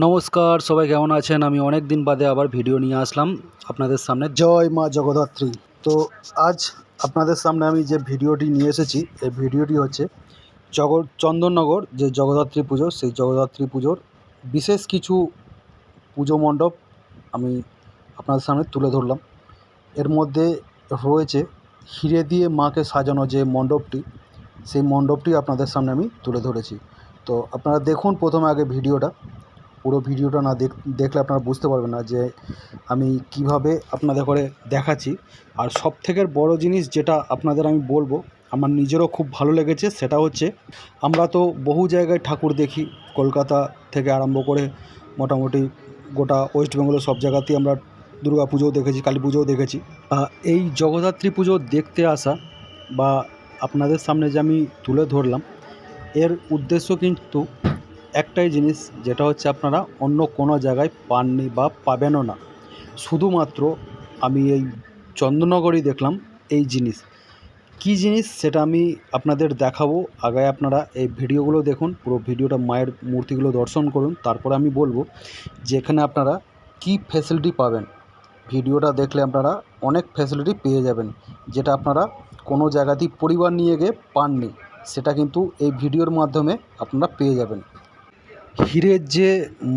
নমস্কার, সবাই কেমন আছেন? আমি অনেক দিন বাদে আবার ভিডিও নিয়ে আসলাম আপনাদের সামনে। জয় মা জগদ্ধাত্রী। তো আজ আপনাদের সামনে আমি যে ভিডিওটি নিয়ে এসেছি, এই ভিডিওটি হচ্ছে জগৎ, চন্দননগর যে জগদ্ধাত্রী পুজো, সেই জগদ্ধাত্রী পুজোর বিশেষ কিছু পুজো মণ্ডপ আমি আপনাদের সামনে তুলে ধরলাম। এর মধ্যে রয়েছে হিরে দিয়ে মাকে সাজানো যে মণ্ডপটি, সেই মণ্ডপটি আপনাদের সামনে আমি তুলে ধরেছি। তো আপনারা দেখুন প্রথমে আগে ভিডিওটা। পুরো ভিডিওটা না দেখ, দেখলে আপনারা বুঝতে পারবেন না যে আমি কীভাবে আপনাদের করে দেখাচ্ছি। আর সব থেকে বড় জিনিস যেটা আপনাদের আমি বলব, আমার নিজেরও খুব ভালো লেগেছে, সেটা হচ্ছে আমরা তো বহু জায়গায় ঠাকুর দেখি, কলকাতা থেকে আরম্ভ করে মোটামুটি গোটা ওয়েস্ট বেঙ্গলের সব জায়গাতেই আমরা দুর্গা পুজোও দেখেছি, কালী পুজোও দেখেছি। এই জগদ্ধাত্রী পুজো দেখতে আসা বা আপনাদের সামনে যে আমি তুলে ধরলাম, এর উদ্দেশ্য কিন্তু একটাই জিনিস যেটা হচ্ছে আপনারা অন্য কোনো জায়গায় পাননি বা পাবেনও না। শুধুমাত্র আমি এই চন্দননগরই দেখলাম এই জিনিস। কী জিনিস সেটা আমি আপনাদের দেখাবো আগে আপনারা এই ভিডিওগুলো দেখুন, পুরো ভিডিওটা মায়ের মূর্তিগুলো দর্শন করুন, তারপরে আমি বলব যে এখানে আপনারা কী ফ্যাসিলিটি পাবেন। ভিডিওটা দেখলে আপনারা অনেক ফ্যাসিলিটি পেয়ে যাবেন, যেটা আপনারা কোনো জায়গাতেই পরিবার নিয়ে গিয়ে পাননি, সেটা কিন্তু এই ভিডিওর মাধ্যমে আপনারা পেয়ে যাবেন। হীরের যে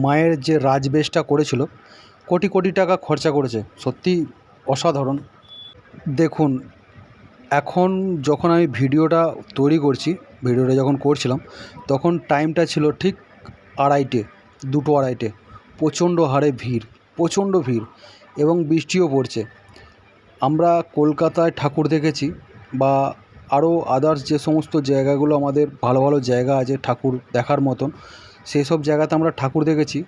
মায়ের যে রাজবেশটা করেছিল, কোটি কোটি টাকা খরচা করেছে, সত্যি অসাধারণ। দেখুন, এখন যখন আমি ভিডিওটা তৈরি করছি, ভিডিওটা যখন করছিলাম, তখন টাইমটা ছিল ঠিক আড়াইটে, দুটো আড়াইটে। প্রচণ্ড হারে ভিড়, প্রচণ্ড ভিড় এবং বৃষ্টিও পড়ছে। আমরা কলকাতায় ঠাকুর দেখেছি বা আরও আদার্স যে সমস্ত জায়গাগুলো আমাদের ভালো ভালো জায়গা আছে ঠাকুর দেখার মতন সেই সব জায়গাতে আমরা ঠাকুর দেখেছি।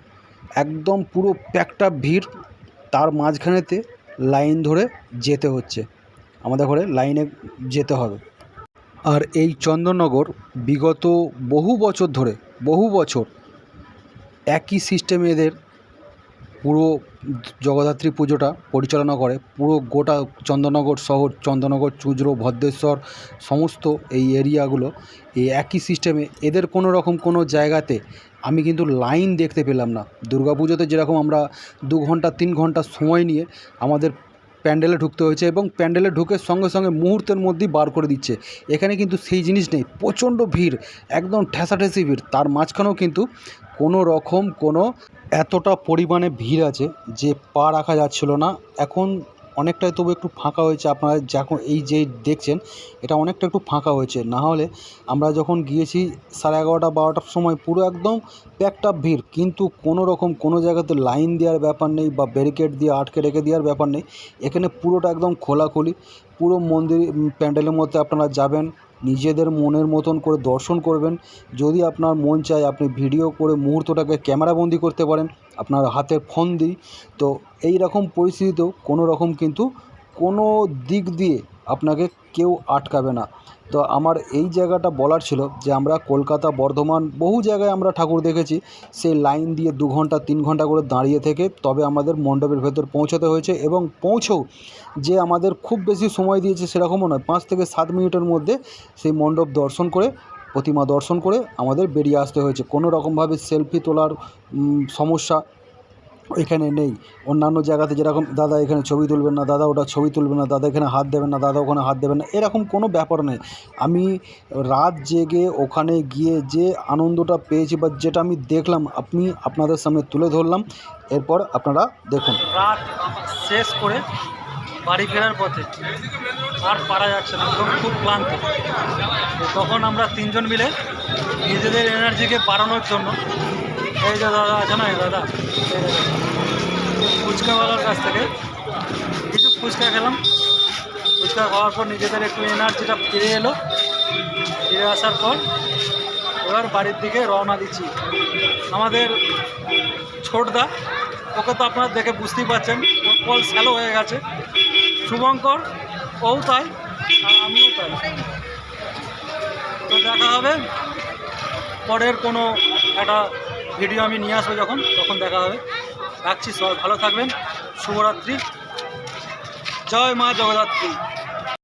একদম পুরো প্যাকটা ভিড়, তার মাঝখানেতে লাইন ধরে যেতে হচ্ছে। আমাদের ঘরে লাইনে যেতে হবে। আর এই চন্দননগর বিগত বহু বছর ধরে, বহু বছর একই সিস্টেমে এদের পুরো জগদ্ধাত্রী পুজোটা পরিচালনা করে। পুরো গোটা চন্দননগর শহর, চন্দননগর, চুঁচড়ো, ভদ্রেশ্বর, সমস্ত এই এরিয়াগুলো এই একই সিস্টেমে এদের কোনো রকম কোনো জায়গাতে আমি কিন্তু লাইন দেখতে পেলাম না। পুজোতে যেরকম আমরা দু ঘণ্টা, তিন ঘণ্টা সময় নিয়ে আমাদের প্যান্ডেলে ঢুকতে হয়েছে এবং প্যান্ডেলে ঢুকে সঙ্গে সঙ্গে মুহূর্তের মধ্যেই বার করে দিচ্ছে। এখানে কিন্তু সেই জিনিস নেই, প্রচণ্ড ভিড়, একদম ঠেসাঠেসি ভিড়। তার মাঝখানেও কিন্তু কোনো রকম কোনো এতটা পরিমাণে ভিড় আছে যে পা রাখা যাচ্ছিল না। এখন অনেকটাই তবু একটু ফাঁকা হয়েছে। আপনারা যখন এই যে দেখছেন, এটা অনেকটা একটু ফাঁকা হয়েছে। না হলে আমরা যখন গিয়েছি সাড়ে এগারোটা, বারোটার সময়, পুরো একদম প্যাকটা ভিড়। কিন্তু কোনো রকম, কোনো জায়গাতে লাইন দেওয়ার ব্যাপার নেই বা ব্যারিকেড দিয়ে আটকে রেখে দেওয়ার ব্যাপার নেই। এখানে পুরোটা একদম খোলাখুলি। পুরো মন্দির প্যান্ডেলের মধ্যে আপনারা যাবেন। নিজেদের মনের মতন করে দর্শন করবেন। যদি আপনার মন চায় আপনি ভিডিও করে মুহূর্তটাকে ক্যামেরাবন্দি করতে পারেন, আপনার হাতে ফোন দিই। তো এই রকম পরিস্থিতিতেও কোনো রকম কিন্তু কোনো দিক দিয়ে আপনাকে কেউ আটকাবে না। তো আমার এই জায়গাটা বলার ছিল যে আমরা কলকাতা, বর্ধমান বহু জায়গায় আমরা ঠাকুর দেখেছি। সেই লাইন দিয়ে দু ঘণ্টা, তিন ঘণ্টা করে দাঁড়িয়ে থেকে তবে আমাদের মণ্ডপের ভেতর পৌঁছাতে হয়েছে এবং পৌঁছেও যে আমাদের খুব বেশি সময় দিয়েছে সেরকমও নয়, পাঁচ থেকে সাত মিনিটের মধ্যে সেই মণ্ডপ দর্শন করে, প্রতিমা দর্শন করে আমাদের বেরিয়ে আসতে হয়েছে। কোনো রকমভাবে সেলফি তোলার সমস্যা এখানে নেই। অন্যান্য জায়গাতে যেরকম দাদা এখানে ছবি তুলবেন না, দাদা ওটা ছবি তুলবেন না, দাদা এখানে হাত দেবেন না, দাদা ওখানে হাত দেবেন না, এরকম কোনো ব্যাপার নেই। আমি রাত জেগে ওখানে গিয়ে যে আনন্দটা পেয়েছি বা যেটা আমি দেখলাম, আপনি আপনাদের সামনে তুলে ধরলাম, এরপর আপনারা দেখুন। রাত শেষ করে বাড়ি ফেরার পথে আর পারা যাচ্ছে না একদম খুব ক্লান্ত। তখন আমরা তিনজন মিলে নিজেদের এনার্জিকে বাড়ানোর জন্য, এই যে দাদা আছে না দাদা। ফুচকাওয়ালার কাছ থেকে। কিছু ফুচকা খেলাম। ফুচকা খাওয়ার পর নিজেদের একটু এনার্জিটা ফিরে এলো। ফিরে আসার পর এবার বাড়ির দিকে রওনা দিচ্ছি। আমাদের ছোটদা ওকে তো আপনারা দেখে বুঝতেই পারছেন, ওর কল স্যালো হয়ে গেছে। শুভঙ্কর, ও তাই, আর আমিও তাই। তো দেখা হবে। পরের কোনো একটা ভিডিও আমি নিয়ে আসব যখন, তখন দেখা হবে। রাখছি সবাই ভালো থাকবেন। শুভরাত্রি। জয় মা জগদ্ধাত্রী।